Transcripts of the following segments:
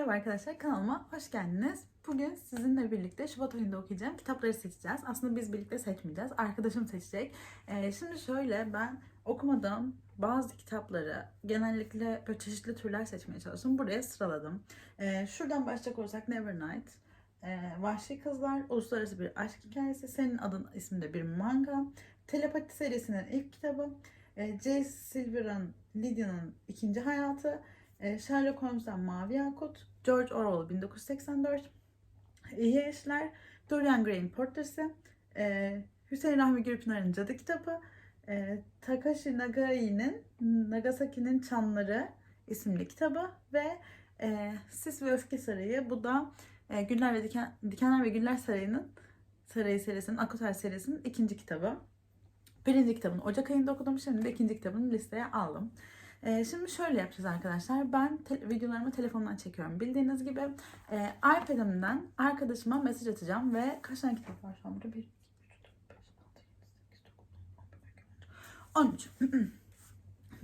Merhaba arkadaşlar kanalıma hoş geldiniz. Bugün sizinle birlikte Şubat ayında okuyacağım kitapları seçeceğiz. Aslında biz birlikte seçmeyeceğiz. Arkadaşım seçecek. Ee, şimdi şöyle ben okumadığım bazı kitapları genellikle böyle çeşitli türler seçmeye çalıştım. Buraya sıraladım. Ee, şuradan başlayacak olursak Nevernight. Ee, Vahşi Kızlar, Uluslararası Bir Aşk Hikayesi, Senin Adın isminde bir manga. Telepati serisinin ilk kitabı. Ee, J. Silver'ın Lydia'nın ikinci hayatı. Ee, Sherlock Holmes'dan Mavi Yakut, George Orwell 1984, İyi Eşler, Dorian Gray'in Portresi, e, Hüseyin Rahmi Gürpınar'ın Cadı Kitabı, e, Takashi Nagai'nin Nagasaki'nin Çanları isimli kitabı ve e, Sis ve Öfke Sarayı. Bu da Güller ve Diken, Dikenler ve Güller Sarayı'nın Sarayı serisinin, Akutar serisinin ikinci kitabı. Birinci kitabını Ocak ayında okudum. Şimdi de ikinci kitabını listeye aldım. Ee, şimdi şöyle yapacağız arkadaşlar. Ben te- videolarımı telefondan çekiyorum. Bildiğiniz gibi e, iPad'imden arkadaşıma mesaj atacağım ve kaç tane kitap var şu an burada? 1, 2, 3, 4, 5, 6, 7, 8, 9, 10, 11, 12, 13.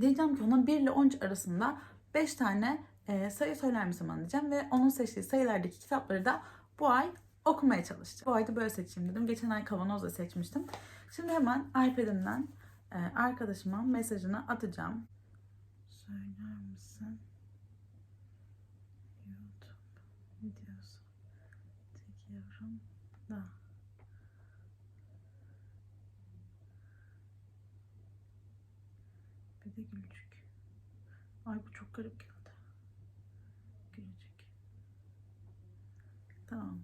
Diyeceğim ki ona 1 ile 13 arasında 5 tane e, sayı söyler misin bana diyeceğim ve onun seçtiği sayılardaki kitapları da bu ay okumaya çalışacağım. Bu ay da böyle seçeyim dedim. Geçen ay kavanozla seçmiştim. Şimdi hemen iPad'imden e, arkadaşıma mesajını atacağım. Söyler misin? YouTube videosu çekiyorum da. Bir de gülücük. Ay bu çok garip geldi. Gülücük. Tamam.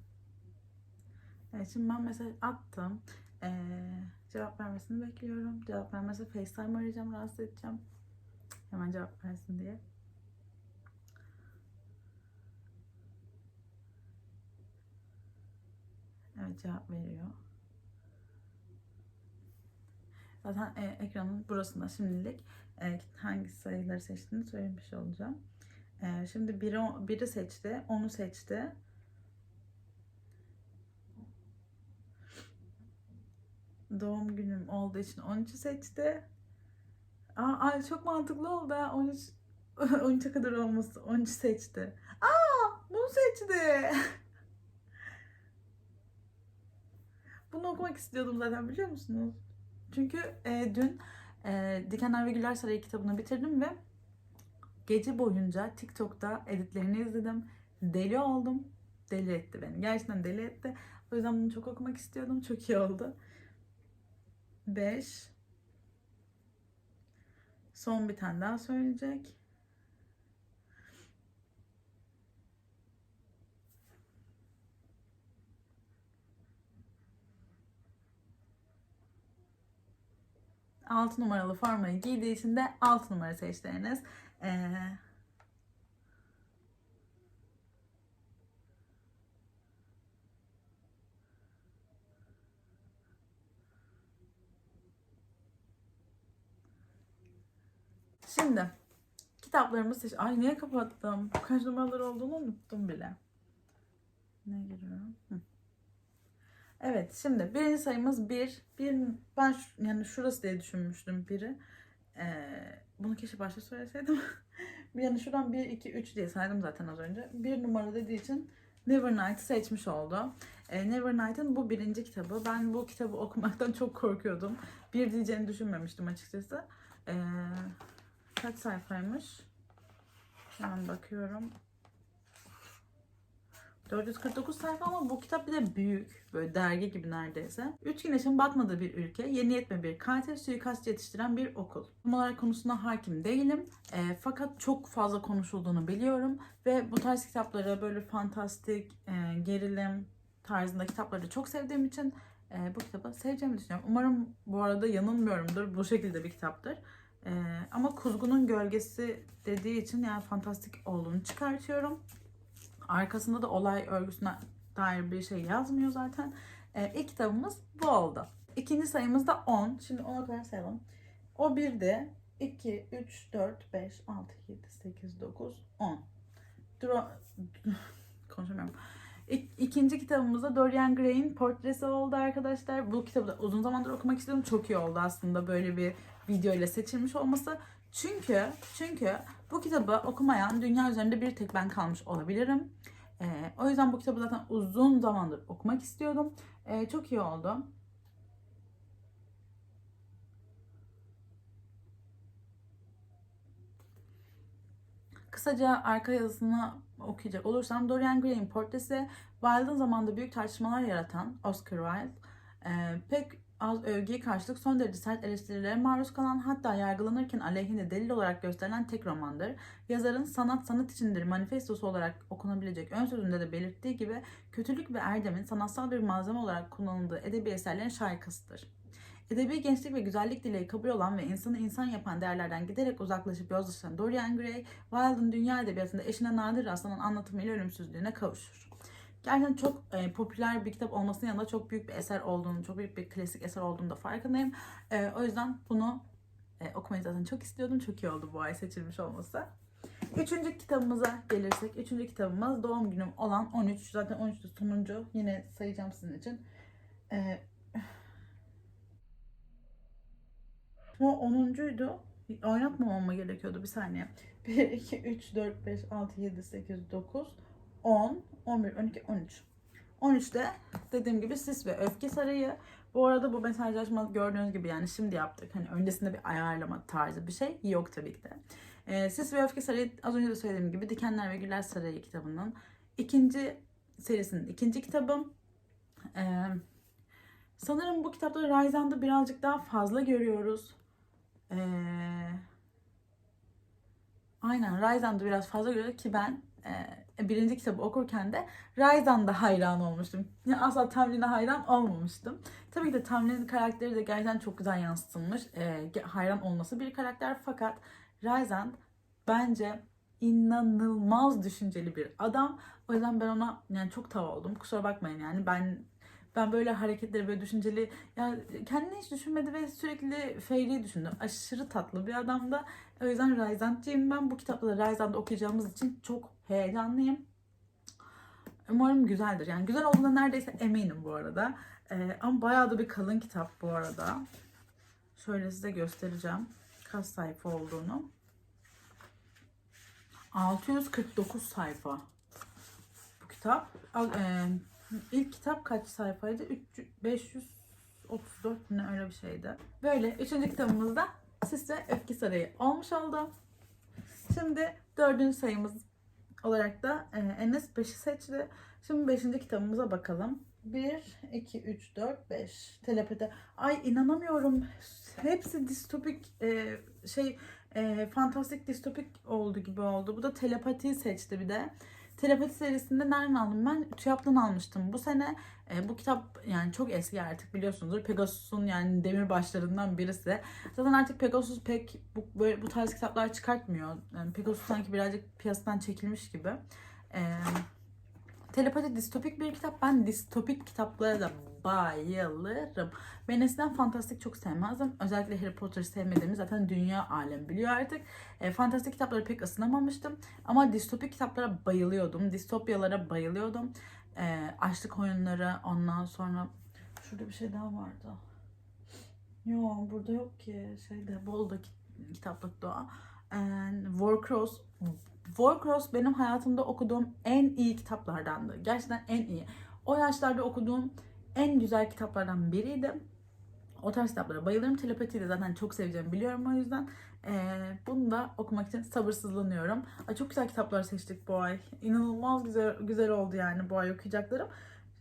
Evet şimdi ben mesaj attım. Ee, cevap vermesini bekliyorum. Cevap vermezse FaceTime arayacağım, rahatsız edeceğim. Hemen cevap versin diye. Evet cevap veriyor. Zaten e, ekranın burasında şimdilik e, hangi sayıları seçtiğini söylemiş olacağım. E, şimdi biri, biri seçti, onu seçti. Doğum günüm olduğu için 13'ü seçti. Aa, ay çok mantıklı oldu ha. 13 13'e kadar olması. 13 seçti. Aa, bunu seçti. Bunu okumak istiyordum zaten biliyor musunuz? Çünkü e, dün e, Dikenler ve Güller Sarayı kitabını bitirdim ve gece boyunca TikTok'ta editlerini izledim. Deli oldum. Deli etti beni. Gerçekten deli etti. O yüzden bunu çok okumak istiyordum. Çok iyi oldu. 5 Son bir tane daha söyleyecek. Altı numaralı formayı giydiği için de altı numara seçtiğiniz. Ee, Şimdi kitaplarımızı seç... Ay niye kapattım? Kaç numaralar olduğunu unuttum bile. Ne giriyorum? Hı. Evet şimdi birinci sayımız bir. Bir ben şu- yani şurası diye düşünmüştüm biri. Ee, bunu keşke başta söyleseydim. yani şuradan 1, 2, 3 diye saydım zaten az önce. Bir numara dediği için Nevernight'ı seçmiş oldu. Ee, Nevernight'ın bu birinci kitabı. Ben bu kitabı okumaktan çok korkuyordum. Bir diyeceğini düşünmemiştim açıkçası. Ee, Kaç sayfaymış? Hemen bakıyorum. 449 sayfa ama bu kitap bir de büyük. Böyle dergi gibi neredeyse. Üç güneşin batmadığı bir ülke, yeni yetme bir katil, suikast yetiştiren bir okul. Tam olarak konusuna hakim değilim. E, fakat çok fazla konuşulduğunu biliyorum. Ve bu tarz kitapları böyle fantastik, e, gerilim tarzında kitapları çok sevdiğim için e, bu kitabı seveceğimi düşünüyorum. Umarım bu arada yanılmıyorumdur. Bu şekilde bir kitaptır. Ee, ama Kuzgun'un gölgesi dediği için yani fantastik olduğunu çıkartıyorum. Arkasında da olay örgüsüne dair bir şey yazmıyor zaten. Ee, ilk kitabımız bu oldu. İkinci sayımız da 10. Şimdi 10'a kadar sayalım. O bir de 2, 3, 4, 5, 6, 7, 8, 9, 10. Dro konuşamıyorum. İk, ikinci kitabımızda Dorian Gray'in portresi oldu arkadaşlar. Bu kitabı da uzun zamandır okumak istedim. Çok iyi oldu aslında böyle bir video ile seçilmiş olması. Çünkü çünkü bu kitabı okumayan dünya üzerinde bir tek ben kalmış olabilirim. Ee, o yüzden bu kitabı zaten uzun zamandır okumak istiyordum. Ee, çok iyi oldu. Kısaca arka yazısını okuyacak olursam Dorian Gray'in portresi Wilde'ın zamanında büyük tartışmalar yaratan Oscar Wilde e, pek az övgüye karşılık son derece sert eleştirilere maruz kalan hatta yargılanırken aleyhinde delil olarak gösterilen tek romandır. Yazarın sanat sanat içindir manifestosu olarak okunabilecek ön sözünde de belirttiği gibi kötülük ve erdemin sanatsal bir malzeme olarak kullanıldığı edebi eserlerin şarkısıdır. Edebi gençlik ve güzellik dileği kabul olan ve insanı insan yapan değerlerden giderek uzaklaşıp yozlaşan Dorian Gray, Wilde'ın dünya edebiyatında eşine nadir rastlanan anlatımıyla ölümsüzlüğüne kavuşur. Gerçekten çok e, popüler bir kitap olmasının yanında çok büyük bir eser olduğunu, çok büyük bir klasik eser olduğunu da farkındayım. E, o yüzden bunu e, okumayı zaten çok istiyordum. Çok iyi oldu bu ay seçilmiş olması. Üçüncü kitabımıza gelirsek, üçüncü kitabımız doğum günüm olan 13. Zaten 13 de sonuncu. Yine sayacağım sizin için. E, bu 10'uncuydu. Oynatmamam mı gerekiyordu? Bir saniye. 1, 2, 3, 4, 5, 6, 7, 8, 9, 10, 11, 12, 13. 13'te dediğim gibi Sis ve Öfke Sarayı. Bu arada bu mesajlaşma gördüğünüz gibi yani şimdi yaptık. Hani öncesinde bir ayarlama tarzı bir şey yok tabii ki de. Ee, Sis ve Öfke Sarayı az önce de söylediğim gibi Dikenler ve Güller Sarayı kitabının ikinci serisinin ikinci kitabım. Ee, sanırım bu kitapta Ryzen'da birazcık daha fazla görüyoruz. Ee, aynen Ryzen'da biraz fazla görüyoruz ki ben e, birinci kitabı okurken de Ryzen'da hayran olmuştum. Asla Tamlin'e hayran olmamıştım. Tabii ki de Tamlin'in karakteri de gerçekten çok güzel yansıtılmış. E, hayran olması bir karakter fakat Ryzen bence inanılmaz düşünceli bir adam. O yüzden ben ona yani çok tav oldum. Kusura bakmayın yani ben ben böyle hareketleri böyle düşünceli ya kendini hiç düşünmedi ve sürekli Feyri'yi düşündü. Aşırı tatlı bir adam da. O yüzden Ryzen'ciyim ben. Bu kitapları Ryzen'de okuyacağımız için çok heyecanlıyım. Umarım güzeldir. Yani güzel olduğuna neredeyse eminim bu arada. Ee, ama bayağı da bir kalın kitap bu arada. Şöyle size göstereceğim kaç sayfa olduğunu. 649 sayfa bu kitap. E, ilk kitap kaç sayfaydı? 300, 534 ne öyle bir şeydi. Böyle üçüncü kitabımızda Sis ve Öfke Sarayı olmuş oldu. Şimdi dördüncü sayımız olarak da e, Enes 5'i seçti. Şimdi 5. kitabımıza bakalım. 1, 2, 3, 4, 5. Telepati. Ay inanamıyorum. Hepsi distopik e, şey e, fantastik distopik oldu gibi oldu. Bu da telepati seçti bir de. Telepati serisinde nereden aldım ben? TÜYAP'tan almıştım. Bu sene e, bu kitap yani çok eski artık biliyorsunuzdur. Pegasus'un yani demir başlarından birisi. Zaten artık Pegasus pek bu, böyle bu tarz kitaplar çıkartmıyor. Yani Pegasus sanki birazcık piyasadan çekilmiş gibi. E, Telepati distopik bir kitap. Ben distopik kitaplara da bayılırım. Ben eskiden fantastik çok sevmezdim. Özellikle Harry Potter sevmediğimi zaten dünya alem biliyor artık. E, fantastik kitaplara pek ısınamamıştım. Ama distopik kitaplara bayılıyordum. Distopyalara bayılıyordum. E, açlık oyunları ondan sonra... Şurada bir şey daha vardı. Yok burada yok ki. Şeyde Bolda kitaplık doğa. E, Warcross Warcross benim hayatımda okuduğum en iyi kitaplardandı. Gerçekten en iyi. O yaşlarda okuduğum en güzel kitaplardan biriydi. O tarz kitaplara bayılırım. Telepatiyi de zaten çok seveceğimi biliyorum o yüzden. Ee, bunu da okumak için sabırsızlanıyorum. Ay, çok güzel kitaplar seçtik bu ay. İnanılmaz güzel güzel oldu yani bu ay okuyacaklarım.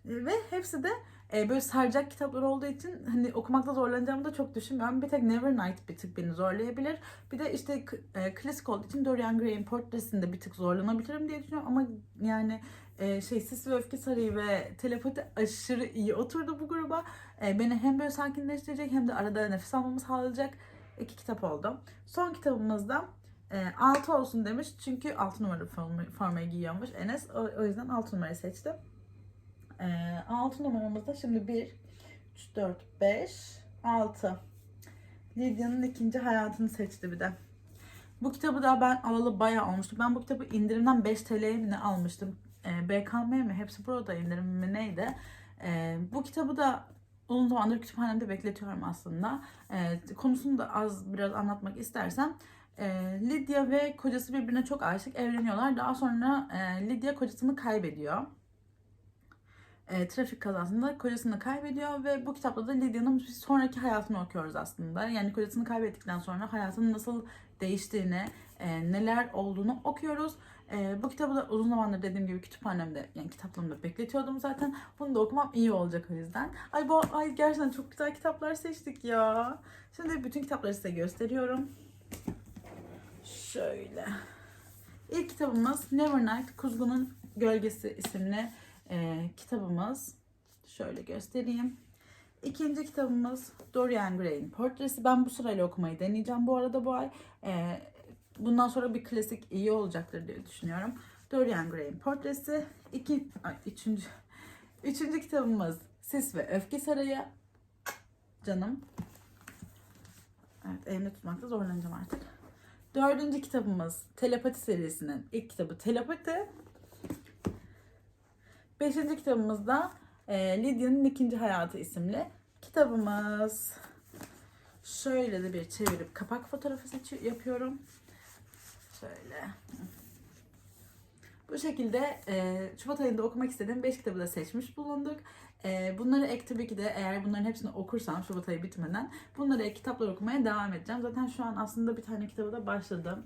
Ee, ve hepsi de e, böyle saracak kitaplar olduğu için hani okumakta zorlanacağımı da çok düşünmüyorum. Bir tek Nevernight bir tık beni zorlayabilir. Bir de işte e, klasik olduğu için Dorian Gray'in portresinde bir tık zorlanabilirim diye düşünüyorum. Ama yani e, şey Sis ve Öfke Sarayı ve Telepati aşırı iyi oturdu bu gruba. E, beni hem böyle sakinleştirecek hem de arada nefes almamı sağlayacak iki kitap oldu. Son kitabımızda e, 6 olsun demiş. Çünkü 6 numaralı formayı giyiyormuş Enes. O, o yüzden 6 numarayı seçtim. E, 6 numaramızda şimdi 1, 3, 4, 5, 6. Lydia'nın ikinci hayatını seçti bir de. Bu kitabı da ben alalı bayağı olmuştu. Ben bu kitabı indirimden 5 TL'ye mi ne almıştım? E, BKM mi? Hepsi burada indirim mi neydi? E, bu kitabı da uzun zamandır kütüphanemde bekletiyorum aslında. E, konusunu da az biraz anlatmak istersem. E, Lydia ve kocası birbirine çok aşık evleniyorlar. Daha sonra e, Lydia kocasını kaybediyor. E, trafik kazasında kocasını kaybediyor ve bu kitapta da Lydia'nın bir sonraki hayatını okuyoruz aslında. Yani kocasını kaybettikten sonra hayatının nasıl değiştiğini, e, neler olduğunu okuyoruz. E, bu kitabı da uzun zamandır dediğim gibi kütüphanemde, yani kitaplığımda bekletiyordum zaten. Bunu da okumam iyi olacak o yüzden. Ay bu ay gerçekten çok güzel kitaplar seçtik ya. Şimdi bütün kitapları size gösteriyorum. Şöyle. İlk kitabımız Nevernight, Kuzgunun Gölgesi isimli e, kitabımız. Şöyle göstereyim. İkinci kitabımız Dorian Gray'in Portresi. Ben bu sırayla okumayı deneyeceğim bu arada bu ay. E, bundan sonra bir klasik iyi olacaktır diye düşünüyorum. Dorian Gray'in Portresi. İki, ay, üçüncü, üçüncü kitabımız Sis ve Öfke Sarayı. Canım. Evet elimde tutmakta zorlanacağım artık. Dördüncü kitabımız Telepati serisinin ilk kitabı Telepati. Beşinci kitabımız da e, Lydia'nın ikinci hayatı isimli kitabımız. Şöyle de bir çevirip kapak fotoğrafı yapıyorum. Şöyle. Bu şekilde e, Şubat ayında okumak istediğim 5 kitabı da seçmiş bulunduk. E, bunları ek tabii ki de eğer bunların hepsini okursam Şubat ayı bitmeden bunları ek kitaplar okumaya devam edeceğim. Zaten şu an aslında bir tane kitabı da başladım.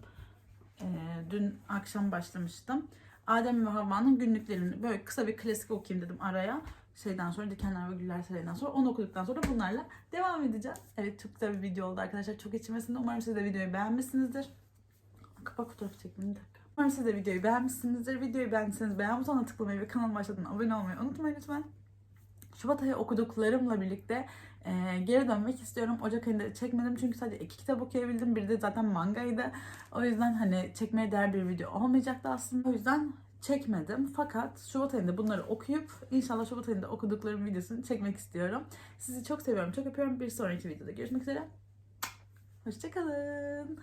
E, dün akşam başlamıştım. Adem ve Havva'nın günlüklerini böyle kısa bir klasik okuyayım dedim araya. Şeyden sonra Dikenler ve Güller Sarayı'ndan sonra onu okuduktan sonra bunlarla devam edeceğim. Evet çok güzel bir video oldu arkadaşlar. Çok içmesinde. Umarım siz de videoyu beğenmişsinizdir. Kapak fotoğrafı çekmem bir dakika. Umarım siz de videoyu beğenmişsinizdir. Videoyu beğendiyseniz beğen butonuna tıklamayı ve kanalıma başladığında abone olmayı unutmayın lütfen. Şubat ayı okuduklarımla birlikte e, geri dönmek istiyorum. Ocak ayında çekmedim çünkü sadece iki kitap okuyabildim. Biri de zaten mangaydı. O yüzden hani çekmeye değer bir video olmayacaktı aslında. O yüzden çekmedim. Fakat Şubat ayında bunları okuyup inşallah Şubat ayında okuduklarım videosunu çekmek istiyorum. Sizi çok seviyorum, çok öpüyorum. Bir sonraki videoda görüşmek üzere. Hoşçakalın.